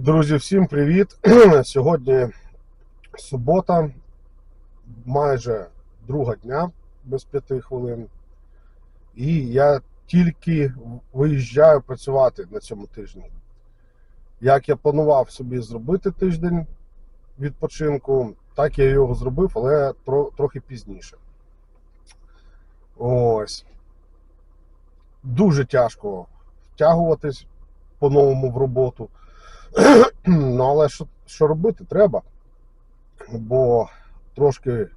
Друзі, всім привіт! Сьогодні субота, майже друга дня без п'яти хвилин. І я тільки виїжджаю працювати на цьому тижні. Як я планував собі зробити тиждень відпочинку, так я його зробив, але тро- трохи пізніше. Ось. Дуже тяжко втягуватись по-новому в роботу. Ну, але що, що робити треба? Бо трошки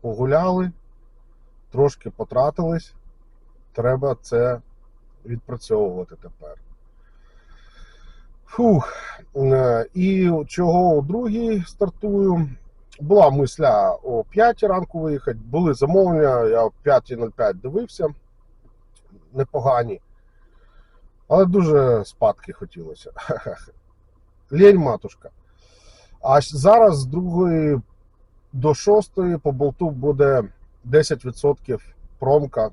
погуляли, трошки потратились, треба це відпрацьовувати тепер. Фух. Е, І чого у другій стартую? Була мисля о 5 ранку виїхати, були замовлення, я о 5.05 дивився, непогані. Але дуже спадки хотілося. Лень матушка. А зараз з другої до шостої по болту буде 10% промка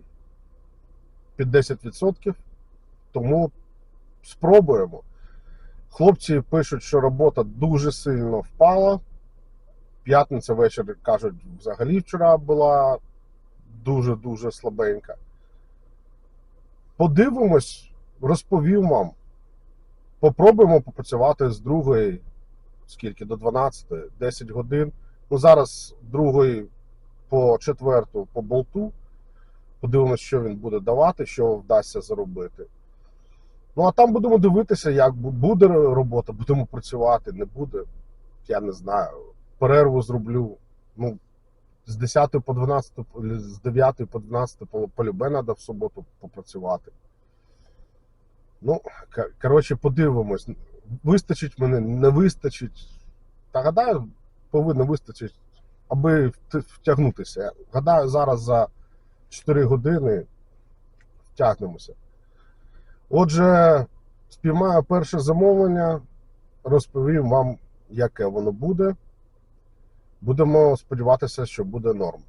під 10%. Тому спробуємо. Хлопці пишуть, що робота дуже сильно впала. П'ятниця ввечері кажуть, взагалі вчора була дуже-дуже слабенька. Подивимось, розповім вам. Попробуємо попрацювати з другої, скільки до 12, 10 годин. Ну, зараз другої по четверту по болту. Подивимося, що він буде давати, що вдасться заробити. Ну, а там будемо дивитися, як буде робота, будемо працювати, не буде. Я не знаю. Перерву зроблю. Ну, з 10 по 12, з 9 по 12 по- полюбе треба в суботу попрацювати. Ну, коротше, подивимось. Вистачить мене, не вистачить. Та гадаю, повинно вистачити, аби втягнутися. Гадаю, зараз за 4 години втягнемося. Отже, спіймаю перше замовлення, розповім вам, яке воно буде. Будемо сподіватися, що буде норм.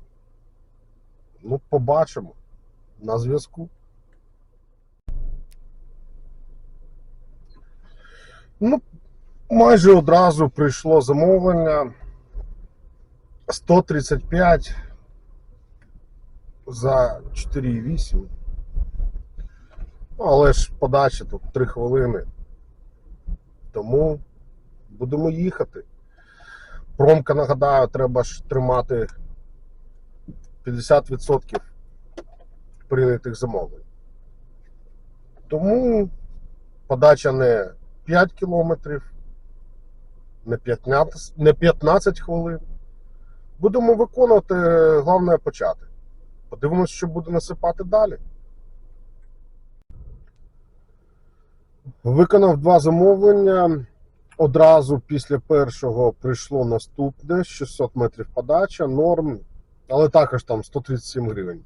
Ну, побачимо. На зв'язку. Ну, майже одразу прийшло замовлення 135 за 4,8. Ну, але ж подача тут 3 хвилини. Тому будемо їхати. Промка, нагадаю, треба ж тримати 50% прийнятих замовлень. Тому подача не 5 кілометрів, не 15, не 15 хвилин. Будемо виконувати, головне почати. Подивимось, що буде насипати далі. Виконав два замовлення. Одразу після першого прийшло наступне 600 метрів подача, норм, але також там 137 гривень.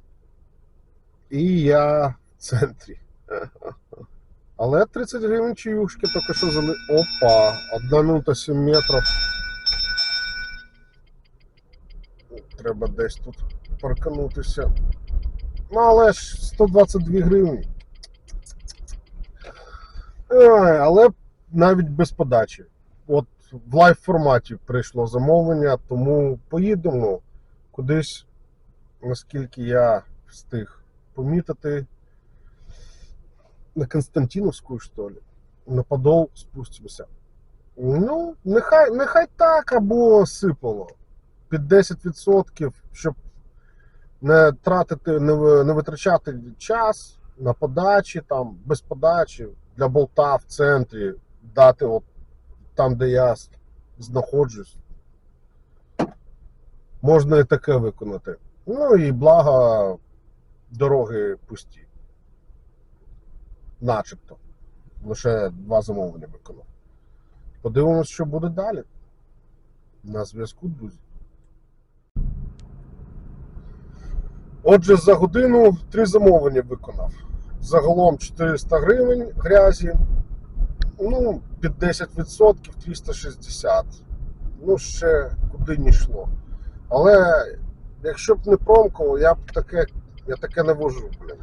І я в центрі. Але 30 гривень чаюшки тільки що зали. Опа! 1 минута 7 метрів. Треба десь тут парканутися. Ну, але ж 122 гривні. Але навіть без подачі. От в лайв форматі прийшло замовлення, тому поїдемо кудись, наскільки я встиг помітити. На Константиновську, що ли? На Подол спустимося. Ну, нехай, нехай так або сипало. Під 10%, щоб не тратити, не, не витрачати час на подачі, там, без подачі, для болта в центрі, дати от там, де я знаходжусь. Можна і таке виконати. Ну і благо дороги пусті. Начебто. Лише два замовлення виконав. Подивимось, що буде далі. На зв'язку, друзі. Отже, за годину три замовлення виконав. Загалом 400 гривень грязі. Ну, під 10% 360. Ну, ще куди не йшло. Але якщо б не промково, я б таке, я таке не вожу, блін.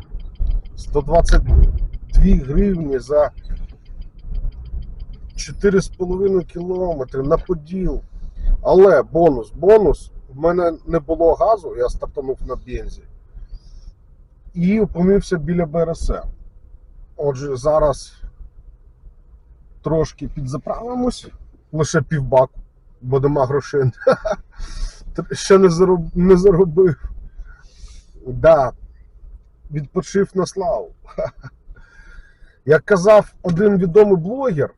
122 гривні за 4,5 кілометри на поділ. Але бонус, бонус. В мене не було газу, я стартанув на бензі. І опинився біля БРСМ. Отже, зараз трошки підзаправимось, лише півбаку, бо нема грошей. Ще не, зароб... не заробив. Да, відпочив на славу. Як казав один відомий блогер,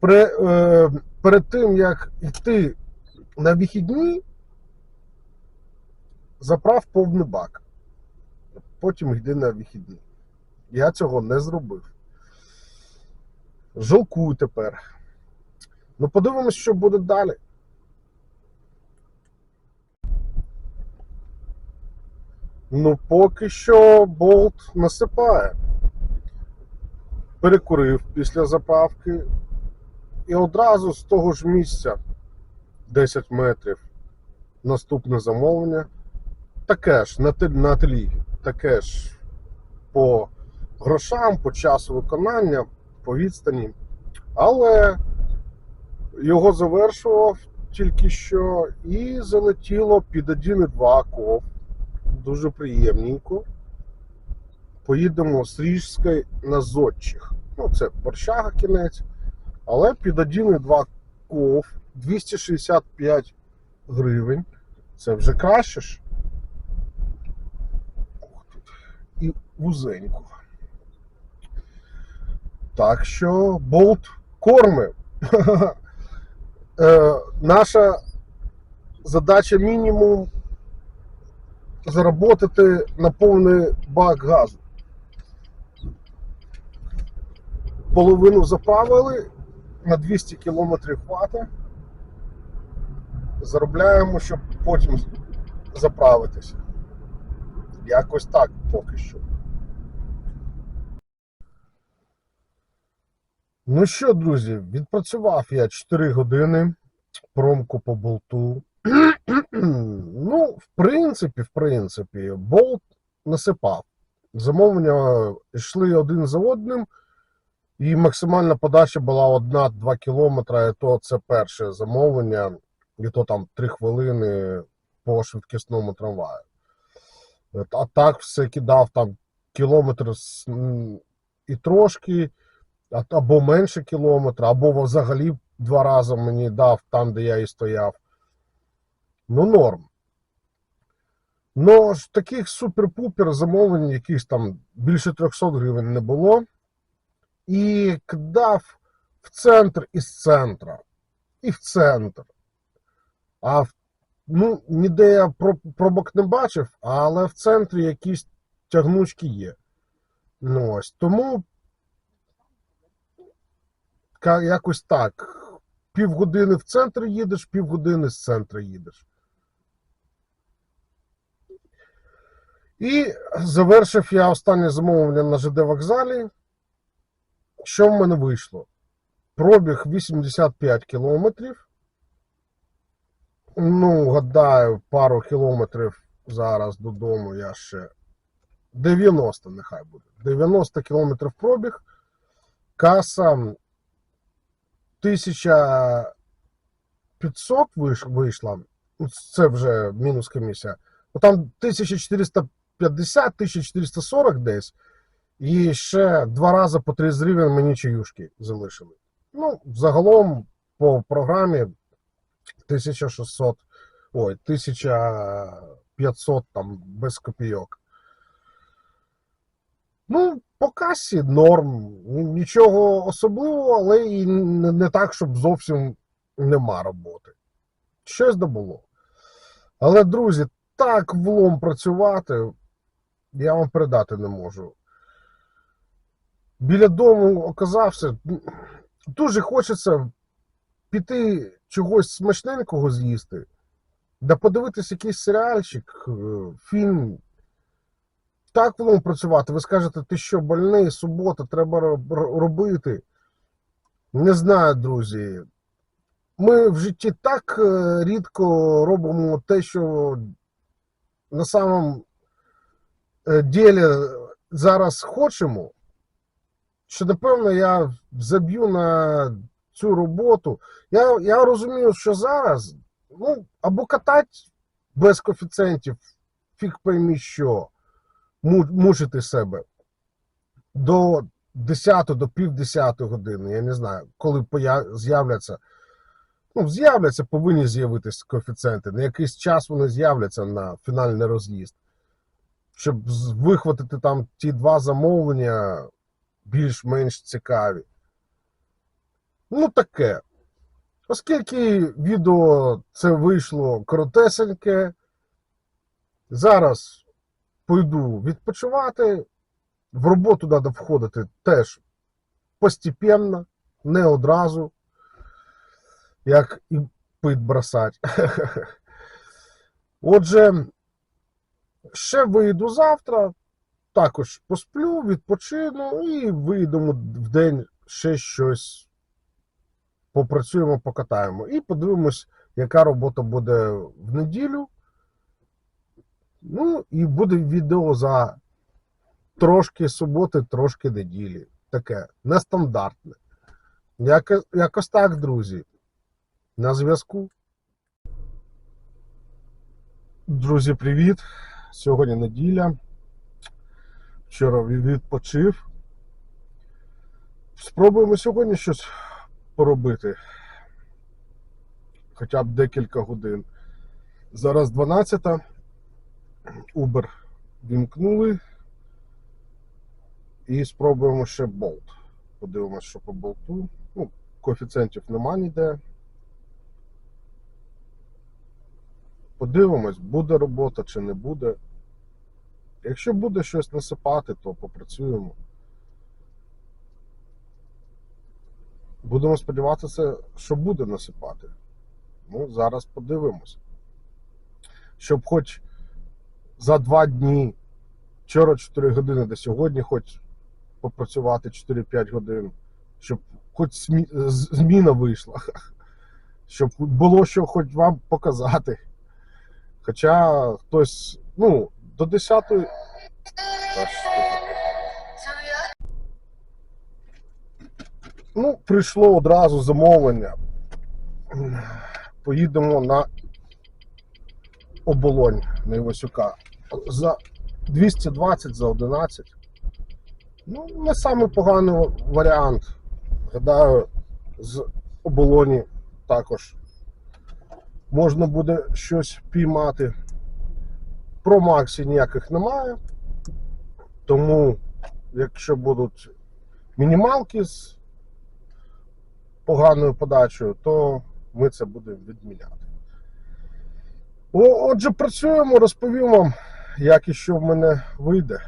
при, е, перед тим як йти на вихідні, заправ повний бак. Потім йди на вихідні. Я цього не зробив. Жалкую тепер. Ну, подивимось, що буде далі. Ну, поки що болт насипає. Перекурив після заправки. І одразу з того ж місця 10 метрів наступне замовлення. Таке ж на на тлі, таке ж по грошам, по часу виконання, по відстані. Але його завершував тільки що і залетіло під 1,2 ков. Дуже приємненько. Поїдемо з Ріжської на Зодчих. Ну, це борщага кінець. Але під 1,2 ков 265 гривень. Це вже краще ж. І вузенько. Так що болт корми. Е, Наша задача мінімум заработати на повний бак газу. Половину заправили, на 200 кілометрів хватить. Заробляємо, щоб потім заправитися. Якось так поки що. Ну що, друзі, відпрацював я 4 години промку по болту. ну, в принципі, в принципі, болт насипав. Замовлення йшли один за одним, і максимальна подача була 1-2 кілометри, і то це перше замовлення, і то там 3 хвилини по швидкісному трамваю. А так все кидав там кілометр і трошки, або менше кілометра, або взагалі два рази мені дав там, де я і стояв. Ну, норм. Ну, таких супер-пупер замовлень, якихось там більше 300 гривень не було. І кидав в центр із центра. І в центр. А ну, ніде я про- пробок не бачив, але в центрі якісь тягнучки є. Ну, ось. Тому якось так. Півгодини в центр їдеш, півгодини з центру їдеш. І завершив я останнє замовлення на ЖД вокзалі. Що в мене вийшло? Пробіг 85 кілометрів. Ну, гадаю, пару кілометрів зараз додому я ще. 90, нехай буде. 90 кілометрів пробіг. Каса 1500 вийшла. Ну, Це вже мінус комісія. Ну, там 1450-1440 десь. І ще два рази по 30 гривень мені чаюшки залишили. Ну, загалом по програмі 1600, ой, 1500 там без копійок. Ну, по касі норм. Нічого особливого, але і не, не так, щоб зовсім нема роботи. Щось добуло. Але, друзі, так влом працювати, я вам передати не можу. Біля дому оказався. Дуже хочеться піти чогось смачненького з'їсти, да подивитись якийсь серіальчик, е, фільм. Так влом працювати. Ви скажете, ти що, больний, субота, треба робити. Не знаю, друзі. Ми в житті так е, рідко робимо те, що на самом е, ділі зараз хочемо. Що напевно я заб'ю на цю роботу. Я, я розумію, що зараз ну, або катати без коефіцієнтів, фіг поймі що, мучити себе до 10 до пів 10 години, я не знаю, коли з'являться. Ну, з'являться, повинні з'явитися коефіцієнти. На якийсь час вони з'являться на фінальний роз'їзд. Щоб вихватити там ті два замовлення більш-менш цікаві. Ну, таке. Оскільки відео це вийшло коротесеньке, зараз пойду відпочивати. В роботу треба входити теж постепенно, не одразу, як і пит бросать. Отже, ще вийду завтра, також посплю, відпочину і вийдемо в день ще щось. Попрацюємо, покатаємо. І подивимось, яка робота буде в неділю. Ну, і буде відео за трошки суботи, трошки неділі. Таке нестандартне. Яко- Якось так, друзі. На зв'язку. Друзі, привіт! Сьогодні неділя. Вчора ві- відпочив. Спробуємо сьогодні щось поробити. Хоча б декілька годин. Зараз 12. Uber вімкнули. І спробуємо ще болт. Подивимося, що по болту. Ну, коефіцієнтів нема ніде. Подивимось, буде робота чи не буде. Якщо буде щось насипати, то попрацюємо. Будемо сподіватися, що буде насипати. Ну, зараз подивимось. Щоб хоч за два дні, вчора 4 години до сьогодні, хоч попрацювати 4-5 годин, щоб хоч зміна вийшла. Щоб було що хоч вам показати. Хоча хтось, ну, до 10-ї. Та що таке? Ну, прийшло одразу замовлення. Поїдемо на оболонь на Івасюка. За 220 за 11. Ну, не самий поганий варіант. Гадаю, з оболоні також можна буде щось піймати. Про Максі ніяких немає. Тому, якщо будуть мінімалки з поганою подачею, то ми це будемо відміняти. Отже, працюємо, розповім вам, як і що в мене вийде.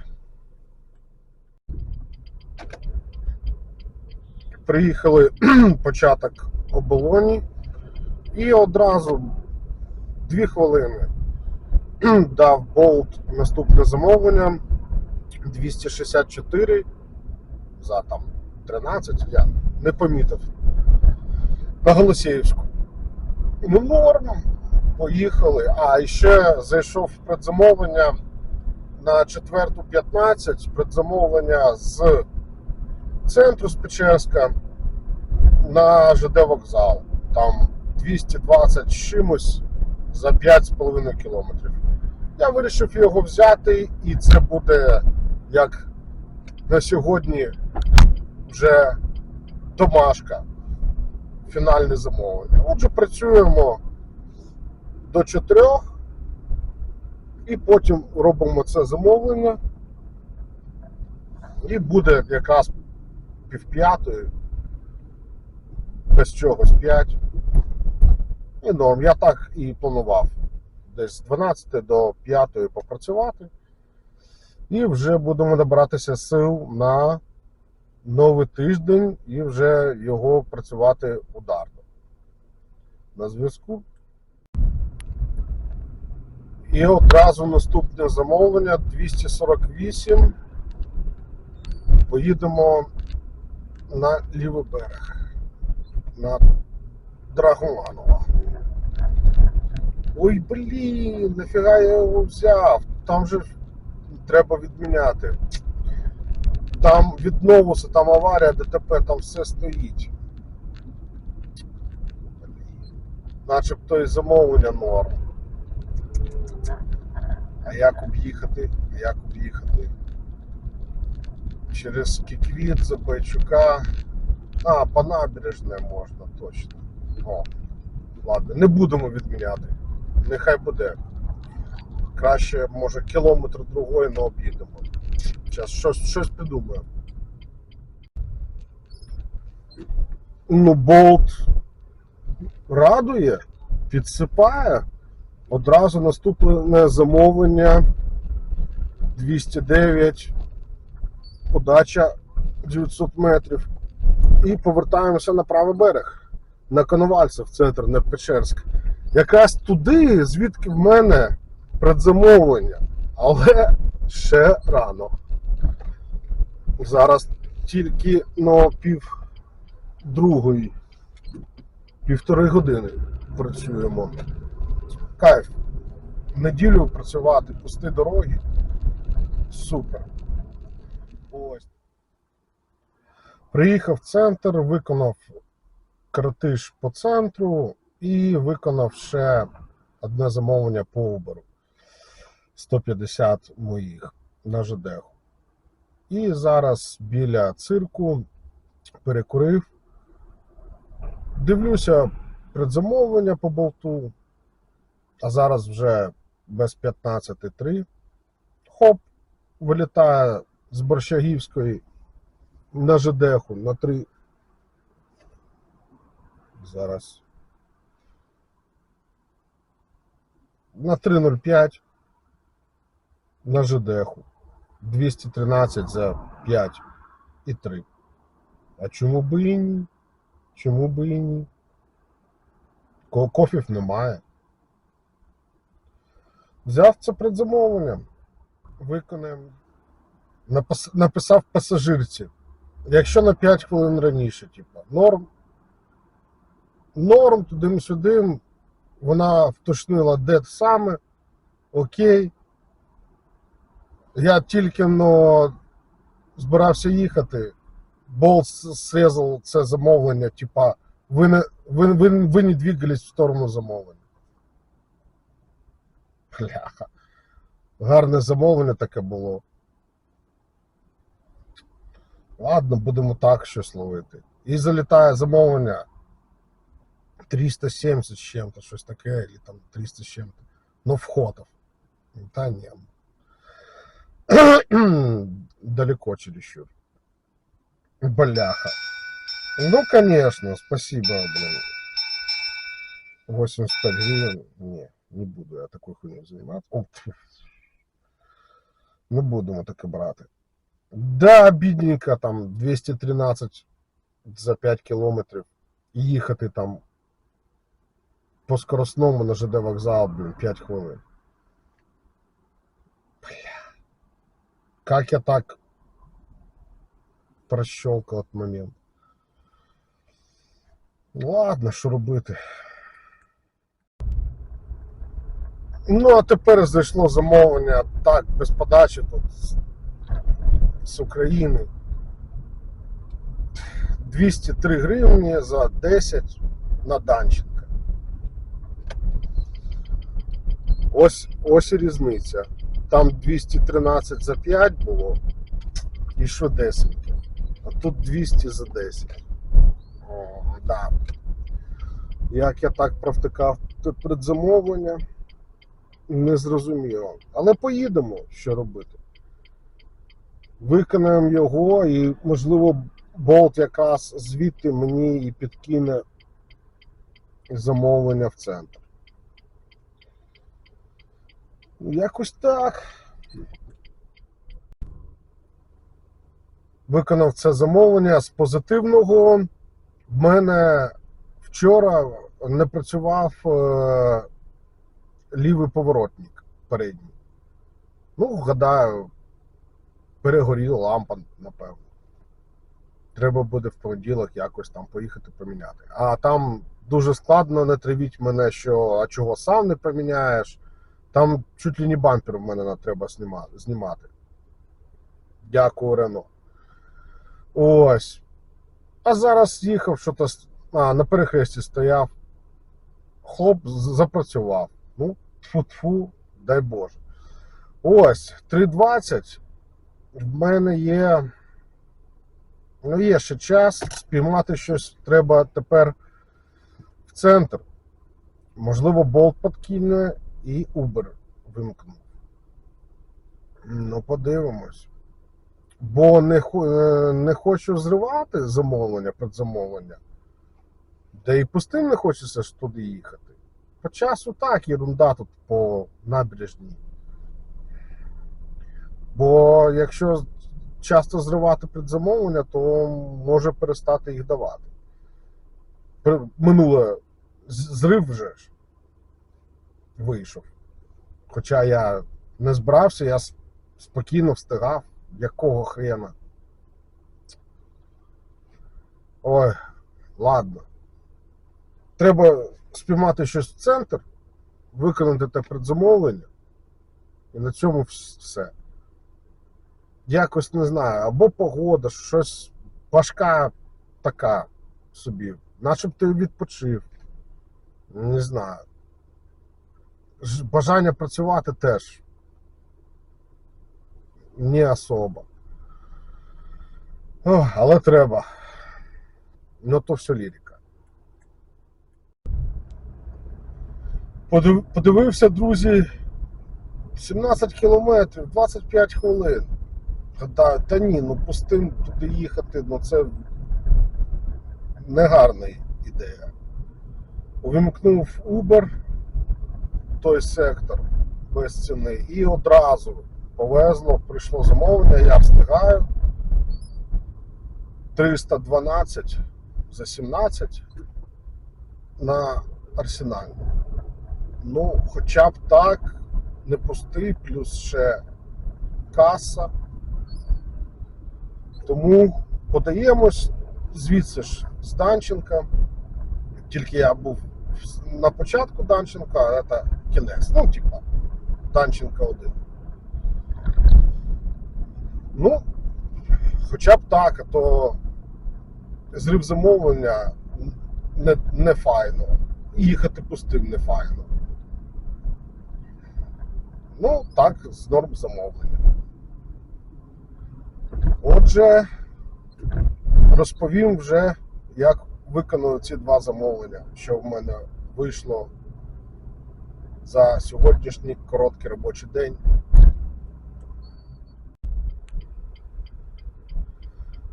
Приїхали початок оболоні і одразу дві хвилини дав болт наступне замовлення 264 за там 13, я не помітив. На Голосіївську. Ну, норм. Поїхали. А і ще зайшов предзамовлення на 4.15 предзамовлення з центру з Печерська на ЖД вокзал. Там 220 з чимось за 5,5 кілометрів. Я вирішив його взяти, і це буде як на сьогодні вже домашка. Фінальне замовлення. Отже, працюємо до 4 і потім робимо це замовлення. І буде якраз півп'ятої, без чогось 5. І норм. Я так і планував. Десь з 12 до 5 попрацювати. І вже будемо набиратися сил на новий тиждень і вже його працювати ударно. На зв'язку. І одразу наступне замовлення 248. Поїдемо на лівий берег. На Драгоманова. Ой, блін, нафіга я його взяв? Там же треба відміняти. там від Новуса, там аварія, ДТП, там все стоїть. Начебто і замовлення норм. А як об'їхати? А як об'їхати? Через Кіквіт, Забайчука. А, по набережне можна точно. О, ладно, не будемо відміняти. Нехай буде. Краще, може, кілометр другої, але об'їдемо. Зараз щось, щось придумаю. Ну, болт радує, підсипає. Одразу наступне замовлення 209, подача 900 метрів. І повертаємося на правий берег, на Коновальцев, центр, не Печерськ. Якраз туди, звідки в мене предзамовлення, але ще рано. Зараз тільки на пів другої, півтори години працюємо. Кайф. Неділю працювати, пусти дороги. Супер. Ось. Приїхав в центр, виконав коротиш по центру і виконав ще одне замовлення по Uber. 150 моїх на ЖД. І зараз біля цирку перекурив. Дивлюся предзамовлення по болту. А зараз вже без 15.3. Хоп, вилітає з Борщагівської на ЖДХу на 3. Зараз. На 3.05 на ЖДХу. 213 за 5 і 3. А чому би і ні? Чому би і ні? Кофів немає. Взяв це предзамовлення. Напис- Написав пасажирці. Якщо на 5 хвилин раніше, типу, норм. Норм, туди-сюди. Вона вточнила, де саме. Окей. Я тільки но збирався їхати. Болт срезав це замовлення, типа, ви не, ви, ви, ви не двигались в сторону замовлення. Бляха. Гарне замовлення таке було. Ладно, будемо так щось ловити. І залітає замовлення 370 з чим-то, щось таке, або там 300 з чим-то. Ну, входов. Та ні. Далеко чересчур. Бляха. Ну, конечно, спасибо, блин. 85 гривен. Не, не буду я такой хуйней заниматься. О, тьфу. Не будемо таке брати. Да, бідненько, там 213 за 5 кілометрів. І їхати там по скоростному на ЖД вокзал, блін, 5 хвилин. Бля. Как я так прощелкал от момент. Ну, Ладно, що робити. Ну, а тепер зайшло замовлення так, без подачі тут з, України. 203 гривні за 10 на Данченка. Ось, ось різниця. Там 213 за 5 було і швидесеньке. А тут 200 за 10. О, да. Як я так провтикав предзамовлення, не зрозуміло. Але поїдемо, що робити. Виконаємо його і, можливо, болт якраз звідти мені і підкине замовлення в центр. Ну, Якось так. Виконав це замовлення з позитивного. В мене вчора не працював е, лівий поворотник передній. Ну, гадаю, перегоріла лампа, напевно. Треба буде в понеділок якось там поїхати поміняти. А там дуже складно, не тривіть мене, що а чого сам не поміняєш. Там чуть ли не бампер в мене треба знімати. Дякую, Рено. Ось. А зараз їхав, що то а, на перехресті стояв. Хлоп запрацював. Ну, тфу-тфу, дай Боже. Ось, 3.20. В мене є. Ну, є ще час. Спіймати щось треба тепер в центр. Можливо, болт подкине і Uber вимкну. Ну, подивимось. Бо не, е, не хочу зривати замовлення, предзамовлення. Да і пустим не хочеться ж туди їхати. По часу так, ерунда тут по набережній. Бо якщо часто зривати предзамовлення, то може перестати їх давати. Минуле зрив вже ж вийшов. Хоча я не збирався, я спокійно встигав. Якого хрена? Ой, ладно. Треба спіймати щось в центр, виконати те предзамовлення, і на цьому все. Якось не знаю, або погода, щось важка така собі, начеб ти відпочив. Не знаю. Бажання працювати теж не особо. Ох, але треба. Ну то все лірика. Подивився, друзі, 17 кілометрів, 25 хвилин. Та, та ні, ну пустим туди їхати, ну це негарна ідея. Увімкнув Uber, той сектор без ціни, і одразу повезло, прийшло замовлення, я встигаю. 312 за 17 на арсенальну. Ну, хоча б так, не пустий, плюс ще каса. Тому подаємось звідси ж з Данченка. Тільки я був на початку Данченка, а це кінець. Ну, типа, Данченка один. Ну, хоча б так, а то зрив замовлення не, не файно. Їхати пустим не файно. Ну, так, з норм замовлення. Отже, розповім вже, як виконую ці два замовлення, що в мене вийшло за сьогоднішній короткий робочий день.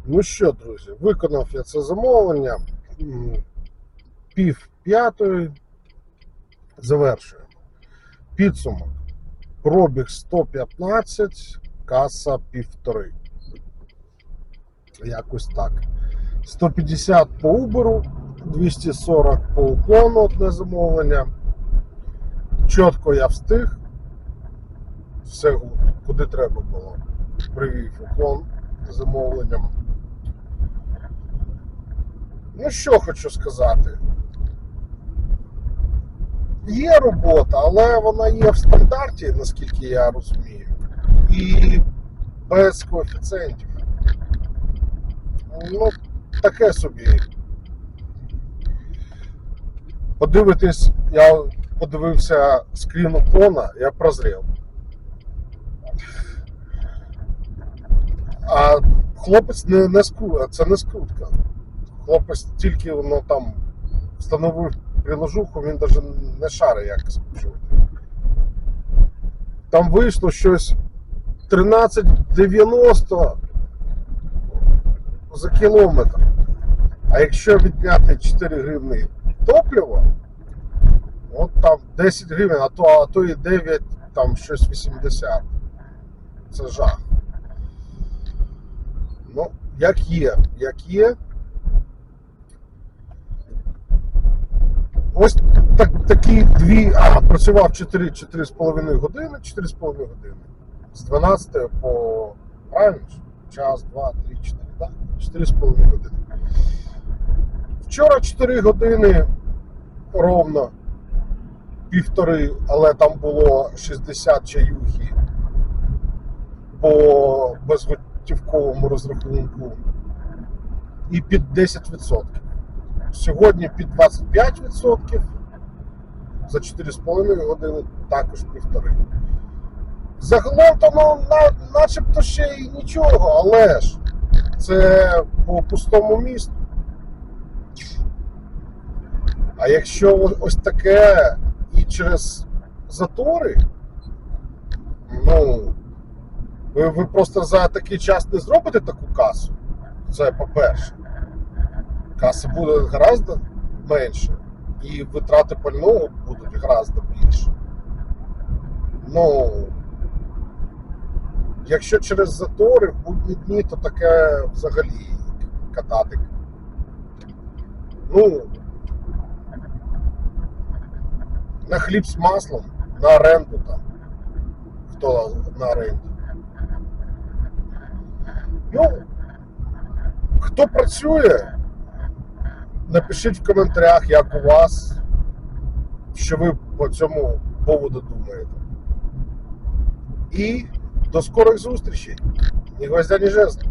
Ну що, друзі, виконав я це замовлення. Пів п'ятої. Завершуємо. Підсумок. Пробіг 115, каса півтори. Якось так. 150 по Uber, 240 по уклону одне замовлення. Чітко я встиг. Все гуд, куди треба було. Привів уклон замовленням. Ну, що хочу сказати. Є робота, але вона є в стандарті, наскільки я розумію, і без коефіцієнтів. Ну, таке собі. Подивитись, я подивився скрін уклона, я прозрів. А хлопець не, не скру... це не скрутка. Хлопець тільки воно там встановив приложуху, він навіть не шарить, як скручувати. Там вийшло щось 13,90 за кілометр. А якщо відняти 4 гривні топлива, от там 10 гривень, а то, а то і 9, там щось 80. Це жах. Ну, як є, як є. Ось так, такі дві. А, працював 4, 4,5 години, 4,5 години. З 12 по правильно? Час, два, три, чотири, так? 4,5 години. Вчора 4 години ровно півтори, але там було 60 чаюхи по безготівковому розрахунку. і під 10%. Сьогодні під 25%, за 4,5 години також півтори. Загалом то ну, на, начебто ще й нічого, але ж це по пустому місту. А якщо ось таке і через затори, ну, ви, ви просто за такий час не зробите таку касу. Це по-перше. Каса буде гораздо менше, і витрати пального будуть гораздо більше. Ну, якщо через затори в будні дні, то таке взагалі катати. Ну, на хліб з маслом, на оренду там. Хто на оренді. Ну, хто працює, напишіть в коментарях, як у вас, що ви по цьому поводу думаєте. І до скорих зустрічей. Ні гвоздя, ні жезла.